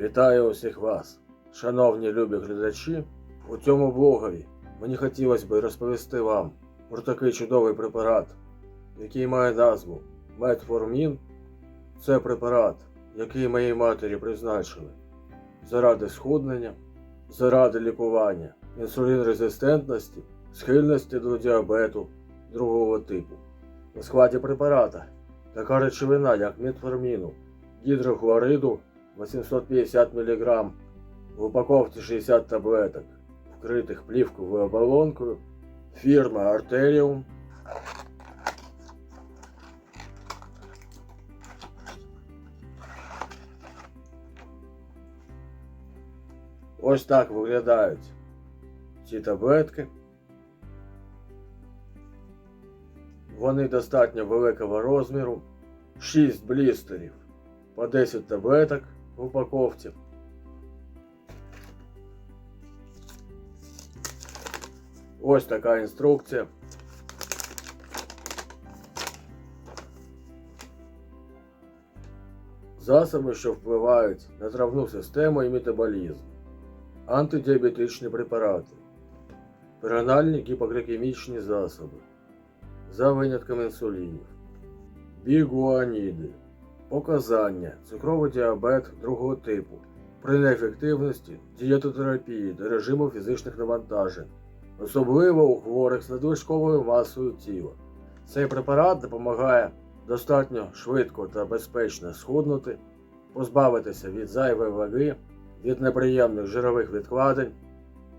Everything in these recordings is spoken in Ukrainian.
Вітаю усіх вас, шановні любі глядачі. У цьому блогові мені хотілося б розповісти вам про такий чудовий препарат, який має назву Метформін. Це препарат, який моїй матері призначили заради схуднення, заради лікування інсулінрезистентності, схильності до діабету другого типу. У складі препарата така речовина, як метформіну, гідрохлориду 850 мг, в упаковці 60 таблеток, вкритих плівковою оболонкою, фірма Arterium. Ось так виглядають ці таблетки. Вони достатньо великого розміру, 6 блістерів по 10 таблеток В упаковці. Ось така інструкція. Засоби, що впливають на травну систему і метаболізм, антидіабетичні препарати, перинальні гіпоглікемічні засоби, за винятком інсулінів, бігуаніди, показання, цукровий діабет другого типу, при неефективності дієтотерапії та режиму фізичних навантажень, особливо у хворих з надлишковою масою тіла. Цей препарат допомагає достатньо швидко та безпечно схуднути, позбавитися від зайвої ваги, від неприємних жирових відкладень.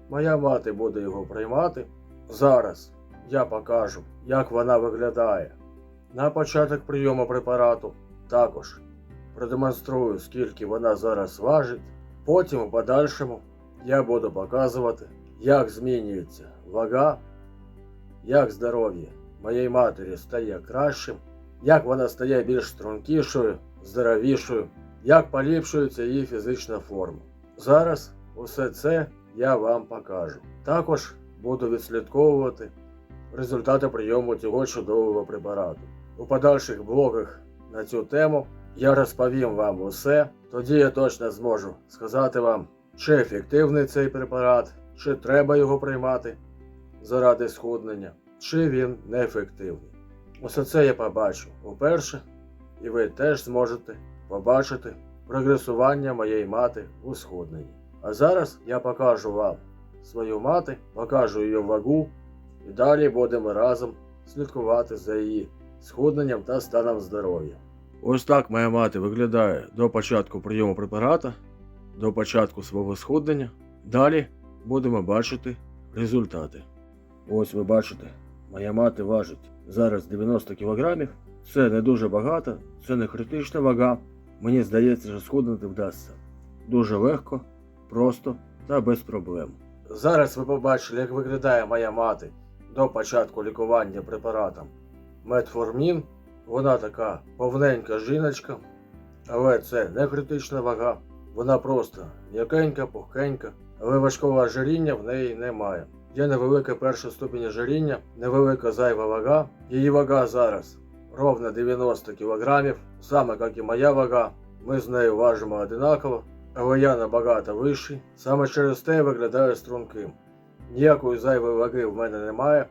Моя мати буде його приймати. Зараз я покажу, як вона виглядає. На початок прийому препарату також продемонструю, скільки вона зараз важить. Потім у подальшому я буду показувати, як змінюється вага, як здоров'я моєї матері стає кращим, як вона стає більш стрункішою, здоровішою, як поліпшується її фізична форма. Зараз усе це я вам покажу. Також буду відслідковувати результати прийому цього чудового препарату. У подальших блогах на цю тему я розповім вам усе, тоді я точно зможу сказати вам, чи ефективний цей препарат, чи треба його приймати заради схуднення, чи він неефективний. Усе це я побачу уперше, і ви теж зможете побачити прогресування моєї мати у схудненні. А зараз я покажу вам свою мати, покажу її вагу, і далі будемо разом слідкувати за її схудненням та станом здоров'я. Ось так моя мати виглядає до початку прийому препарата, до початку свого схуднення. Далі будемо бачити результати. Ось ви бачите, моя мати важить зараз 90 кг. Це не дуже багато, це не критична вага. Мені здається, що схуднути вдасться дуже легко, просто та без проблем. Зараз ви побачили, як виглядає моя мати до початку лікування препаратом Метформін. Вона така повненька жіночка, але це не критична вага. Вона просто м'якенька, пухкенька, але важкого ожиріння в неї немає. Є невелике перше ступінь ожиріння, невелика зайва вага. Її вага зараз ровно 90 кг, саме як і моя вага. Ми з нею важимо одинаково, але я набагато вищий. Саме через те виглядаю струнким. Ніякої зайвої ваги в мене немає.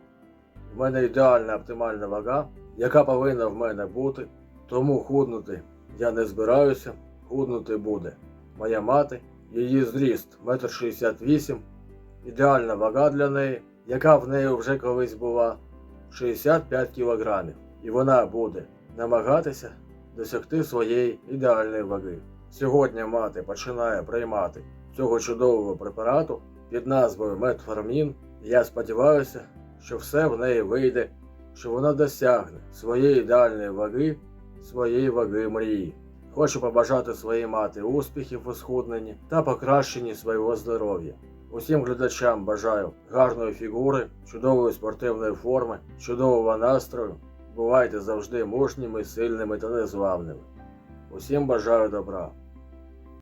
В мене ідеальна оптимальна вага, яка повинна в мене бути. Тому худнути я не збираюся, худнути буде. Моя мати, її зріст 1,68 м, ідеальна вага для неї, яка в неї вже колись була 65 кг. І вона буде намагатися досягти своєї ідеальної ваги. Сьогодні мати починає приймати цього чудового препарату під назвою Метформін. Я сподіваюся, що все в неї вийде, що вона досягне своєї ідеальної ваги, своєї ваги мрії. Хочу побажати своїй мати успіхів у схудненні та покращенні свого здоров'я. Усім глядачам бажаю гарної фігури, чудової спортивної форми, чудового настрою. Бувайте завжди мужніми, сильними та незламними. Усім бажаю добра.